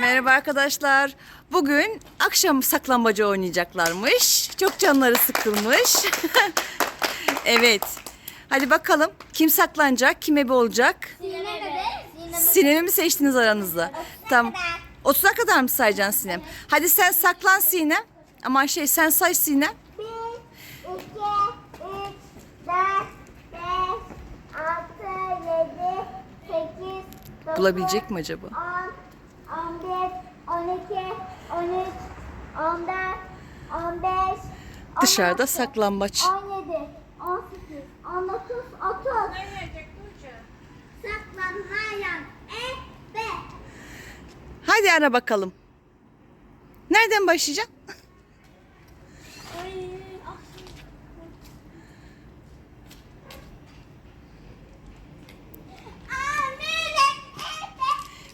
Merhaba arkadaşlar. Bugün akşam saklambaca oynayacaklarmış. Çok canları sıkılmış. evet. Hadi bakalım kim saklanacak, kim ebe olacak? Sinem. Sinem Sinem'i mi seçtiniz aranızda? Tamam. 30'a kadar mı sayacaksın Sinem? Hadi sen saklan Sinem. Ama şey sen say Sinem. 1, 2, 3, 4, 5, 6, 7, 8, 9, Bulabilecek mi acaba? 10, 11, 12, 13, 14, 15, Dışarıda 16, saklambaç. 17, 18, 19, 30. Saklanmayan ebe. Hadi ara bakalım. Nereden başlayacaksın?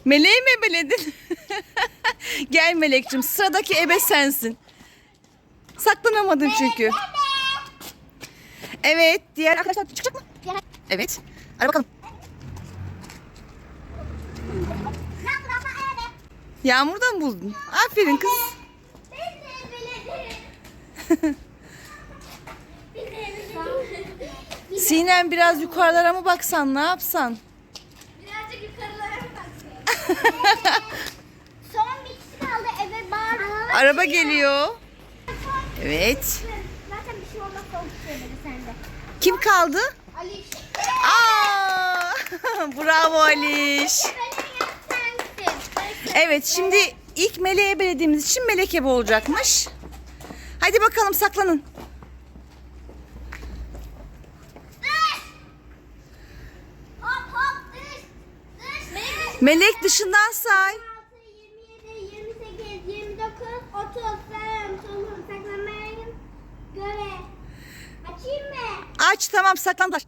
Meleği mi ebeledin? Gel Melek'cim sıradaki ebe sensin. Saklanamadın çünkü. Evet diğer arkadaşlar çıkacak mı? Evet. Hadi bakalım. Yağmurdan buldun. Aferin kız. Sinem biraz yukarılara mı baksan ne yapsan? Birazcık yukarılara mı baksın? Son bir kişi kaldı eve bağırıyor. Araba geliyor. Evet. Zaten bir şey olmazsa o kişiye sende. Kim kaldı? Ali. Aa! Bravo Aliş. Evet şimdi ilk meleğe belediğimiz için melek ebe olacakmış. Hadi bakalım saklanın. Melek dışından say. 26, 27, 28, 29, 30. Sağım, solum, saklamayın. Göre. Açayım mı? Aç tamam saklan. taş.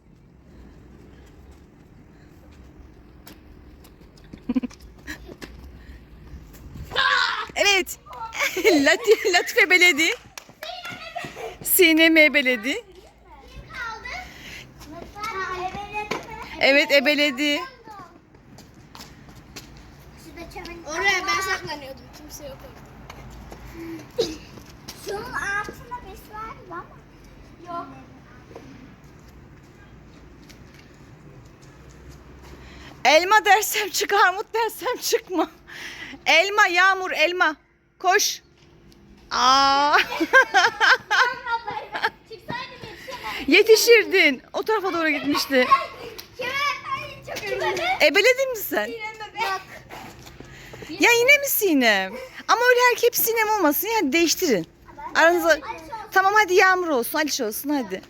evet. Latif, Latife beledi. Sinem ebeledi. Kim kaldı? Ha, ebeledi? Evet ebeledi. Oraya ben saklanıyordum. Kimse yok orada. Şunun altında bes var mı ama? Yok. Elma dersem çık, armut dersem çıkma. Elma, yağmur, elma. Koş. Aa. Yetişirdin. O tarafa doğru gitmişti. Ebeledin mi sen? Yok. Ya yine mi Sinem? Ama öyle her hep Sinem olmasın. Yani değiştirin. Aranıza... Tamam hadi Yağmur olsun, Aliş olsun hadi.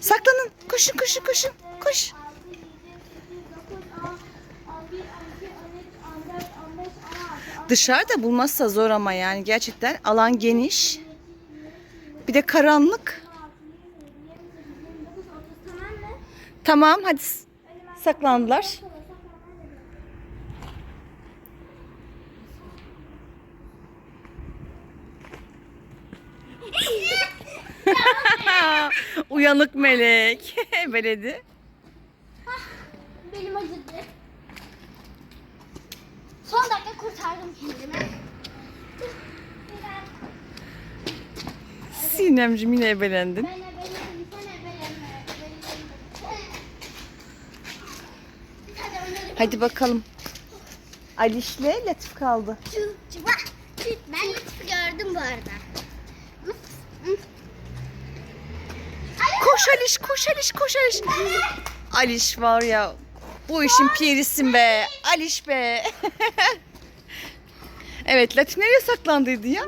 Saklanın. Koşun koşun koşun. Koş. Dışarıda bulmazsa zor ama yani gerçekten alan geniş. Bir de karanlık. Tamam hadi saklandılar. Uyanık melek. Beledi. Benim acıdı. Son dakika kurtardım kendimi. Sinemcim yine ebelendin. Ben ebeledim, sen ebelenme. Hadi Hadi bakalım. Aliş'le Latif kaldı. Ben Lütfü gördüm bu arada. Koş Aliş, koş Aliş, koş Aliş. Aliş var ya, bu işin pirisin be. Aliş be. evet, Latif nereye saklandıydı ya?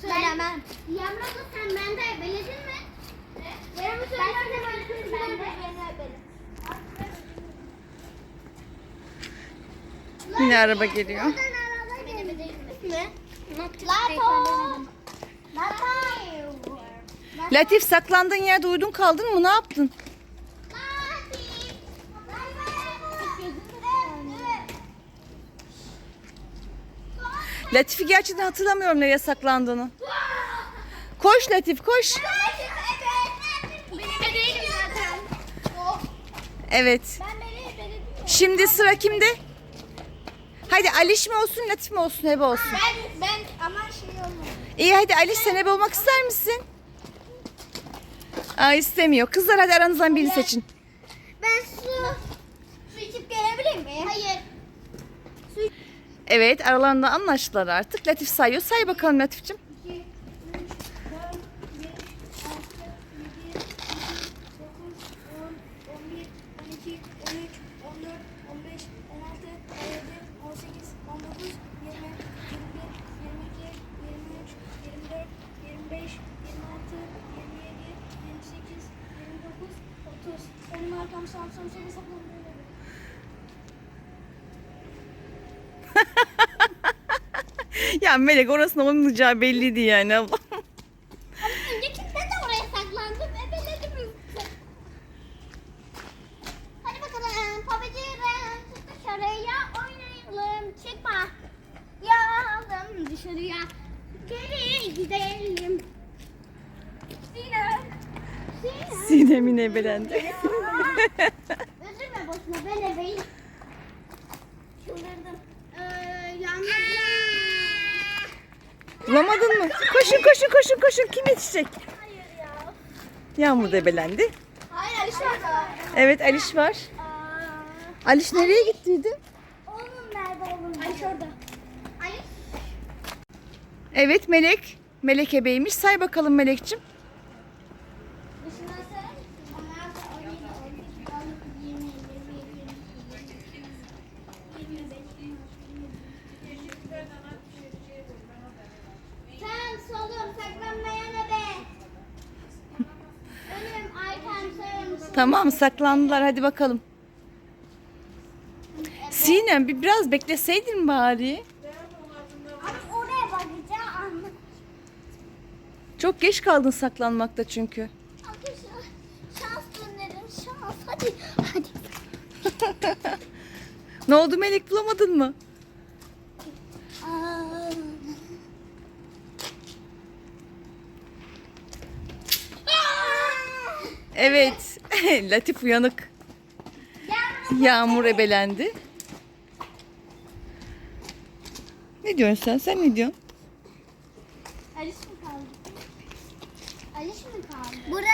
Söylemem. Yamra da sen bende ebeledin mi? Ben de. Yine araba geliyor. Benim mi? Lato. Lato. Latif saklandığın yerde uyudun kaldın mı? Ne yaptın? Latif'i gerçekten hatırlamıyorum nereye saklandığını. Koş Latif koş. Evet. Şimdi sıra kimde? Hadi Aliş mi olsun Latif mi olsun Hebe olsun. Ben, ben ama şey olmadı. İyi hadi Aliş sen Hebe olmak ister misin? Aa istemiyor. Kızlar hadi aranızdan birini seçin. Ben su, su içip gelebilir miyim? Hayır. Evet aralarında anlaştılar artık. Latif sayıyor. Say bakalım Latif'cim. 2, 3, 4, 5, 6, 7, 8, 9, 10, 11, 12, 13, 14, 15, 16, 17, 18, 19, 20, 21, 22, 23, 24, 25, 26, 27, 28, 29, 30. Benim arkam Samsun seni saklamıyor. Ya Melek orasına oynayacağı belliydi yani. Allah. Öncekinde de oraya saklandım. Ebeledim. Hadi bakalım. Babacığım dışarıya oynayalım. Çıkma. Yalım dışarıya. Geri gidelim. Sinem. Sinem'in ebelendi. Üzülme boşuna ben ebeyim. Çıldırdım. Ee, yalnız. Bulamadın mı? Koşun koşun koşun koşun. Kim yetişecek? Hayır ya. Yağmur da ebelendi. Hayır Aliş var. Evet Aliş var. Aa. Aliş nereye gittiydi? Oğlum nerede oğlum? Aliş orada. Aliş. Evet Melek. Melek ebeymiş. Say bakalım Melek'cim. Tamam saklandılar. Hadi bakalım. Sinem bir biraz bekleseydin bari. Ama oraya bakacağım. Çok geç kaldın saklanmakta çünkü. Arkadaşlar şans dönerim şans. Hadi hadi. Ne oldu Melek bulamadın mı? Evet. Latif uyanık. Yağmur ebelendi. Ne diyorsun sen? Sen ne diyorsun? Aliş mi kaldı? Aliş mi kaldı? Burada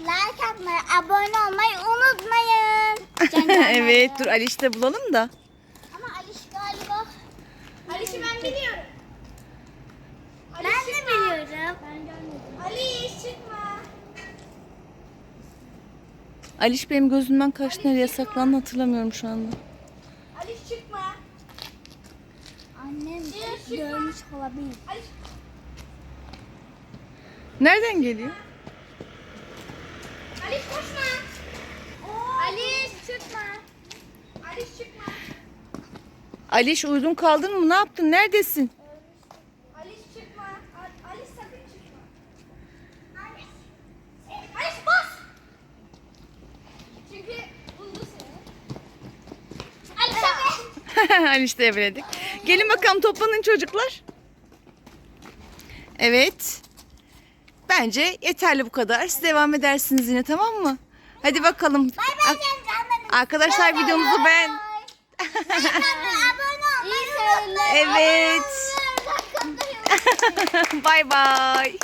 like atmayı, abone olmayı unutmayın. Can evet dur Aliş de bulalım da. Ama Aliş galiba. Aliş'i ben biliyorum. ben de biliyorum. Ben görmedim. Aliş çıkma. Aliş benim gözümden kaçtı nereye saklandı hatırlamıyorum şu anda. Aliş çıkma. Annem görmüş olabilir. Aliş. Nereden geliyor? Koşma. Aliş çıkma. Aliş çıkma. Aliş uyudun kaldın mı? Ne yaptın? Neredesin? Aliş çıkma. Al- Aliş sakın çıkma. Aliş. Aliş bas. Çünkü buldu seni. Aliş abi. Aliş de ebeledik. Gelin bakalım toplanın çocuklar. Evet. Bence yeterli bu kadar. Siz devam edersiniz yine tamam mı? Hadi bakalım. Bay bay canlarım. Arkadaşlar videomuzu unutmayın. Evet. Bay bay.